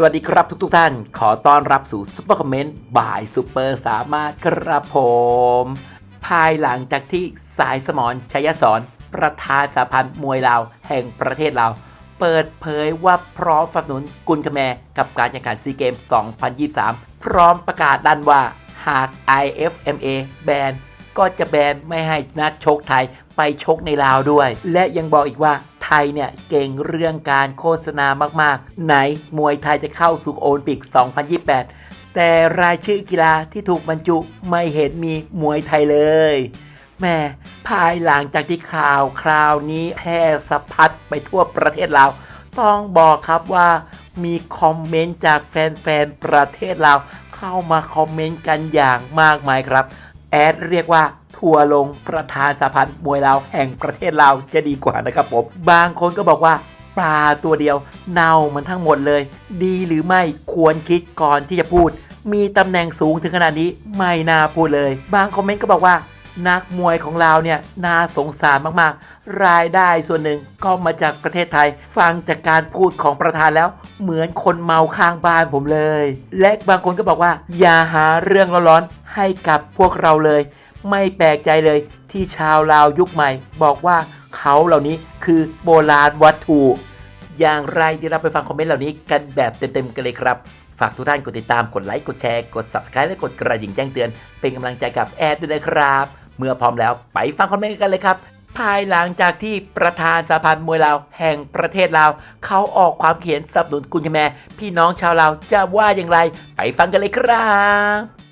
สวัสดีครับทุกทท่าน ขอต้อนรับสู่ซุปเปอร์คอมเมนต์บ่ายซุปเปอร์สามารถครับผม ภายหลังจากที่สายสมรชัยสอนประธานสาพันธ์มวยลาวแห่งประเทศลาว เปิดเผยว่าพร้อมสนับสนุนกุลคแมกับการแข่งขันซีเกม 2023 พร้อมประกาศดันว่าหาก IFMA แบนก็จะแบนไม่ให้นักชกไทยไปชกในลาวด้วย และยังบอกอีกว่า ไทยเนี่ยเก่งเรื่องการโฆษณามากๆ ไหนมวยไทยจะเข้าสู่โอลิมปิก 2028 แต่รายชื่อกีฬาที่ถูกบรรจุไม่เห็นมีมวยไทยเลยแม่ภายหลังจากที่ข่าวคราวนี้แพร่สะพัดไปทั่วประเทศลาวต้องบอกครับว่ามีคอมเมนต์จากแฟนๆประเทศลาวเข้ามาคอมเมนต์กันอย่างมากมายครับ แอดเรียกว่า ทัวลงประธานสาพันธ์มวยลาวแห่งประเทศลาวจะดีกว่านะครับผม บางคนก็บอกว่าปลาตัวเดียวเน่ามันทั้งหมดเลย ดีหรือไม่ควรคิดก่อนที่จะพูด มีตำแหน่งสูงถึงขนาดนี้ไม่น่าพูดเลย บางคอมเมนต์ก็บอกว่านักมวยของเราเนี่ยน่าสงสารมากๆ รายได้ส่วนหนึ่งก็มาจากประเทศไทย ฟังจากการพูดของประธานแล้ว เหมือนคนเมาข้างบ้านผมเลย และบางคนก็บอกว่า อย่าหาเรื่องร้อนๆให้กับพวกเราเลย ไม่แปลกใจเลยที่ชาวลาวยุคใหม่ บอกว่าเขาเหล่านี้คือโบราณวัตถุ อย่างไรเดี๋ยวเราไปฟังคอมเมนต์เหล่านี้กันแบบเต็มๆกันเลยครับ ฝากทุกท่านกดติดตามกดไลค์กดแชร์กด subscribe และกดกระดิ่งแจ้งเตือน เป็นกำลังใจกับแอดด้วยนะครับ เมื่อพร้อมแล้วไปฟังคอมเมนต์กันเลยครับภายหลังจากที่ประธานสาพันธ์มวยลาวแห่งประเทศลาว เขาออกความเขียนสนับสนุนกุญแมพี่น้องชาวลาวจะว่าอย่างไร ไปฟังกันเลยครับ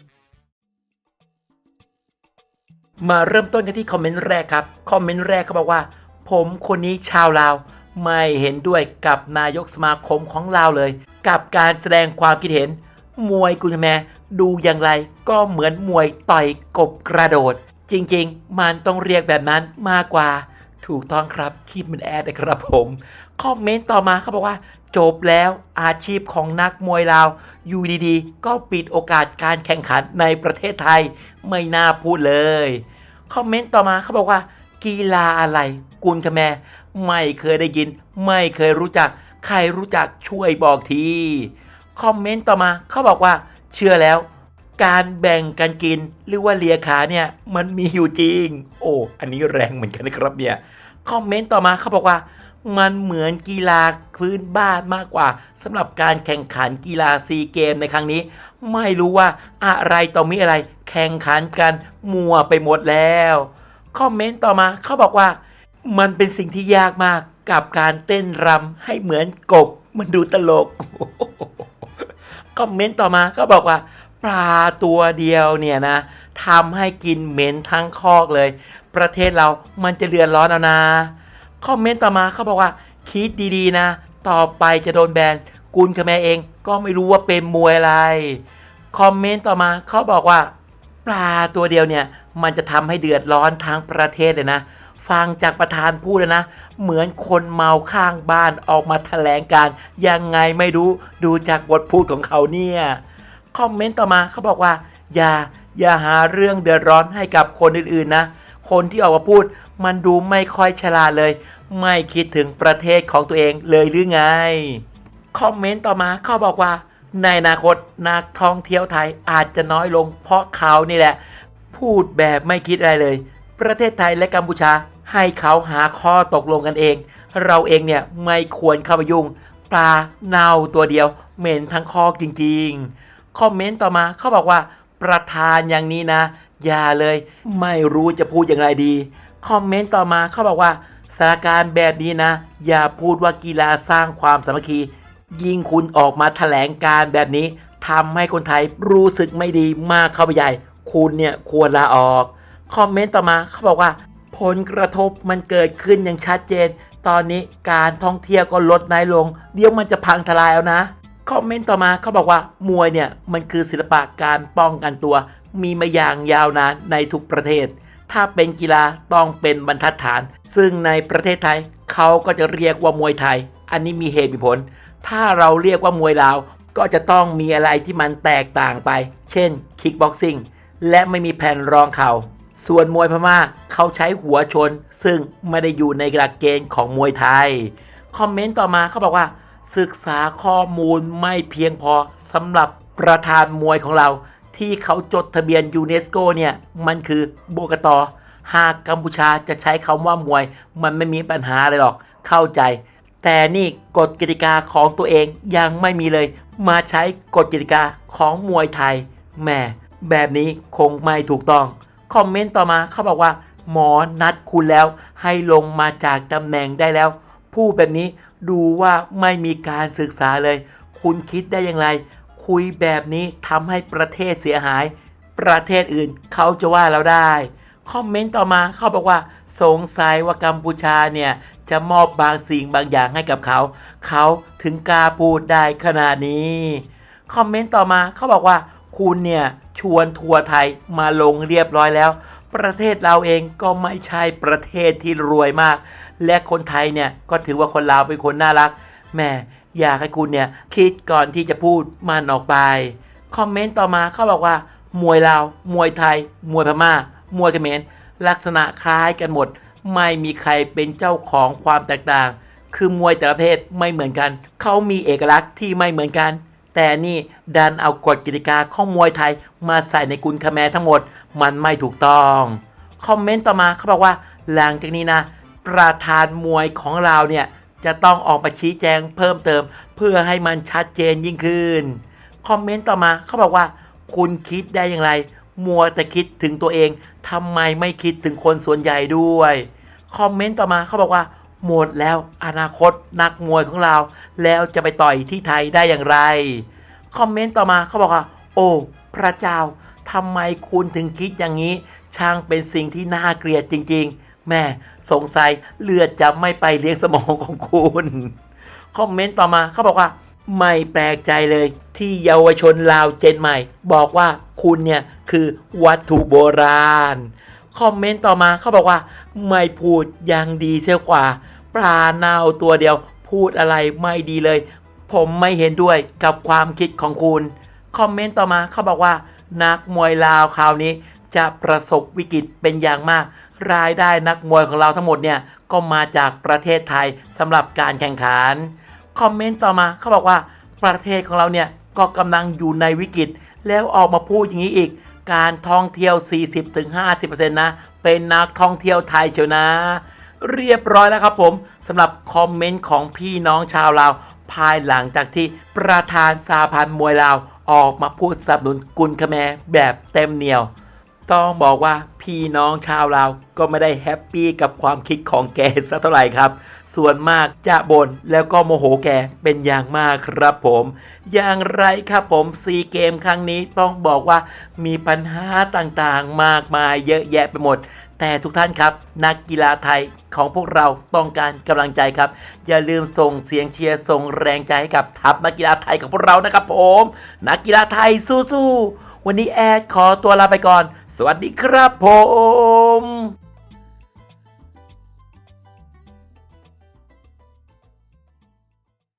มาเริ่มต้นกันที่คอมเมนต์แรกครับ คอมเมนต์แรกเขาบอกว่า ผมคนนี้ชาวลาว ไม่เห็นด้วยกับนายกสมาคมของลาวเลย กับการแสดงความคิดเห็น มวยกุญแมดูอย่างไร ก็เหมือนมวยต่อยกบกระโดด จริงๆ มันต้องเรียกแบบนั้นมากกว่า ถูกต้องครับคิดมันแอดนะครับผม คอมเมนต์ต่อมาเขาบอกว่า จบแล้วอาชีพของนักมวยลาวอยู่ดีๆ ก็ปิดโอกาสการแข่งขันในประเทศไทย ไม่น่าพูดเลย คอมเมนต์ต่อมาเขาบอกว่า กีฬาอะไร กุลคแม ไม่เคยได้ยิน ไม่เคยรู้จัก ใครรู้จักช่วยบอกทีคอมเมนต์ต่อมาเขาบอกว่า เชื่อแล้ว การแบ่งกันกินหรือว่าเลียขาเนี่ยมันมีอยู่จริง โอ้อันนี้แรงเหมือนกันนะครับเนี่ยคอมเมนต์ต่อมาเขาบอกว่ามันเหมือนกีฬาพื้นบ้านมากกว่าสำหรับการแข่งขันกีฬาซีเกมในครั้งนี้ ไม่รู้ว่าอะไรต่อมีอะไร แข่งขันกันมัวไปหมดแล้ว คอมเมนต์ต่อมาเขาบอกว่า มันเป็นสิ่งที่ยากมากกับการเต้นรำให้เหมือนกบ มันดูตลก คอมเมนต์ต่อมาก็บอกว่า ปลาตัวเดียวเนี่ยนะทำให้กินเหม็นทั้งคอกเลย ประเทศเรามันจะเดือดร้อนเอานะคอมเมนต์ต่อมาเขาบอกว่า คิดดีๆนะ ต่อไปจะโดนแบนกุลคแมเองก็ไม่รู้ว่าเป็นมวยอะไร คอมเมนต์ต่อมาเขาบอกว่า ปลาตัวเดียวเนี่ย มันจะทำให้เดือดร้อนทั้งประเทศเลยนะ ฟังจากประธานพูดเลยนะ เหมือนคนเมาข้างบ้านออกมาแถลงการยังไงไม่รู้ดูจากบทพูดของเขาเนี่ยคอมเมนต์ต่อมาเขาบอกว่า อย่าอย่าหาเรื่องเดือดร้อนให้กับคนอื่นๆนะ คนที่ออกมาพูด มันดูไม่ค่อยฉลาดเลย ไม่คิดถึงประเทศของตัวเองเลยหรือไง คอมเมนต์ต่อมาเขาบอกว่า ในอนาคตนักท่องเที่ยวไทยอาจจะน้อยลง เพราะเขานี่แหละ พูดแบบไม่คิดอะไรเลย ประเทศไทยและกัมพูชาให้เขาหาข้อตกลงกันเอง เราเองเนี่ยไม่ควรเข้าไปยุ่ง ปลาเน่าตัวเดียวเหม็นทั้งคอกจริงๆ คอมเมนต์ต่อมาเขาบอกว่า ประธานอย่างนี้นะ อย่าเลย ไม่รู้จะพูดอย่างไรดี คอมเมนต์ต่อมาเขาบอกว่าสถานการณ์แบบนี้นะ อย่าพูดว่ากีฬาสร้างความสามัคคี ยิ่งคุณออกมาแถลงการแบบนี้ทำให้คนไทยรู้สึกไม่ดีมากเข้าไปใหญ่ คุณเนี่ยควรลาออก คอมเมนต์ต่อมาเขาบอกว่า ผลกระทบมันเกิดขึ้นอย่างชัดเจน ตอนนี้การท่องเที่ยวก็ลดน้อยลง เดี๋ยวมันจะพังทลายเอานะ คอมเมนต์ต่อมาเขาบอกว่ามวยเนี่ยมันคือศิลปะการป้องกันตัว มีมาอย่างยาวนานในทุกประเทศ ถ้าเป็นกีฬาต้องเป็นบรรทัดฐาน ซึ่งในประเทศไทยเขาก็จะเรียกว่ามวยไทย อันนี้มีเหตุมีผล ถ้าเราเรียกว่ามวยลาว ก็จะต้องมีอะไรที่มันแตกต่างไป เช่นคิกบ็อกซิ่งและไม่มีแผ่นรองเข่า ส่วนมวยพม่าเขาใช้หัวชน ซึ่งไม่ได้อยู่ในหลักเกณฑ์ของมวยไทย คอมเมนต์ต่อมาเขาบอกว่า ศึกษาข้อมูลไม่เพียงพอสำหรับประธานมวยของเรา ที่เขาจดทะเบียนยูเนสโกเนี่ย มันคือโบกตหากกัมพูชาจะใช้คำว่ามวย มันไม่มีปัญหาอะไรหรอกเข้าใจ แต่นี่กฎกติกาของตัวเองยังไม่มีเลย มาใช้กฎกติกาของมวยไทยแหม่แบบนี้คงไม่ถูกต้อง คอมเมนต์ต่อมาเขาบอกว่า หมอนัดคุณแล้วให้ลงมาจากตำแหน่งได้แล้วพูดแบบนี้ดูว่าไม่มีการศึกษาเลย คุณคิดได้อย่างไร คุยแบบนี้ทำให้ประเทศเสียหาย ประเทศอื่นเขาจะว่าเราได้ คอมเมนต์ต่อมาเขาบอกว่า สงสัยว่ากัมพูชาเนี่ย จะมอบบางสิ่งบางอย่างให้กับเขา เขาถึงกล้าพูดได้ขนาดนี้ คอมเมนต์ต่อมาเขาบอกว่าคุณเนี่ย ชวนทัวร์ไทยมาลงเรียบร้อยแล้ว ประเทศเราเองก็ไม่ใช่ประเทศที่รวยมาก และคนไทยเนี่ยก็ถือว่าคนลาวเป็นคนน่ารักแม่อยากให้คุณเนี่ยคิดก่อนที่จะพูดมันออกไป คอมเมนต์ต่อมาเขาบอกว่า มวยลาว มวยไทย มวยพม่า มวยเขมรลักษณะคล้ายกันหมด ไม่มีใครเป็นเจ้าของความแตกต่าง คือมวยแต่ละเภทไม่เหมือนกัน เขามีเอกลักษณ์ที่ไม่เหมือนกัน แต่นี่ดันเอากฎกติกาของมวยไทยมาใส่ในกุลคแมทั้งหมด มันไม่ถูกต้อง คอมเมนต์ต่อมาเขาบอกว่า หลังจากนี้นะ ประธานมวยของเราเนี่ยจะต้องออกมาชี้แจงเพิ่มเติม เพื่อให้มันชัดเจนยิ่งขึ้น คอมเมนต์ต่อมาเขาบอกว่า คุณคิดได้อย่างไร มัวแต่คิดถึงตัวเองทำไมไม่คิดถึงคนส่วนใหญ่ด้วย คอมเมนต์ต่อมาเขาบอกว่า หมดแล้วอนาคตนักมวยของเรา แล้วจะไปต่อยที่ไทยได้อย่างไร คอมเมนต์ต่อมาเขาบอกว่า โอ้พระเจ้าทำไมคุณถึงคิดอย่างนี้ ช่างเป็นสิ่งที่น่าเกลียดจริง ๆ แม่สงสัยเลือดจะไม่ไปเลี้ยงสมองของคุณคอมเมนต์ต่อมาเขาบอกว่า ไม่แปลกใจเลยที่เยาวชนลาวเจนใหม่ บอกว่าคุณเนี่ยคือวัตถุโบราณ คอมเมนต์ต่อมาเขาบอกว่า ไม่พูดยังดีเสียกว่า ปลาเน่าตัวเดียว พูดอะไรไม่ดีเลย ผมไม่เห็นด้วยกับความคิดของคุณ คอมเมนต์ต่อมาเขาบอกว่า นักมวยลาวคราวนี้ จะประสบวิกฤตเป็นอย่างมาก รายได้นักมวยของเราทั้งหมดเนี่ยก็มาจากประเทศไทยสำหรับการแข่งขัน คอมเมนต์ต่อมาเขาบอกว่าประเทศของเราเนี่ยก็กำลังอยู่ในวิกฤต แล้วออกมาพูดอย่างนี้อีก การท่องเที่ยว 40-50%นะ เป็นนักท่องเที่ยวไทยเชียวนะ เรียบร้อยแล้วครับผมสำหรับคอมเมนต์ของพี่น้องชาวลาว ภายหลังจากที่ประธานสาพันธ์มวยลาว ออกมาพูดสนับสนุนกุลคแมแบบเต็มเหนียว ต้องบอกว่าพี่น้องชาวลาก็ไม่ได้แฮปปี้กับความคิดของแกสักเท่าไหร่ครับ ส่วนมากจะบ่นแล้วก็โมโหแกเป็นอย่างมากครับผม อย่างไรครับผมซีเกมครั้งนี้ต้องบอกว่ามีปัญหาต่างๆ มากมายเยอะแยะไปหมด แต่ทุกท่านครับ นักกีฬาไทยของพวกเราต้องการกำลังใจครับ อย่าลืมส่งเสียงเชียร์ส่งแรงใจให้กับทัพนักกีฬาไทยของพวกเรานะครับผม นักกีฬาไทยสู้ๆ วันนี้แอดขอตัวลาไปก่อน สวัสดีครับผม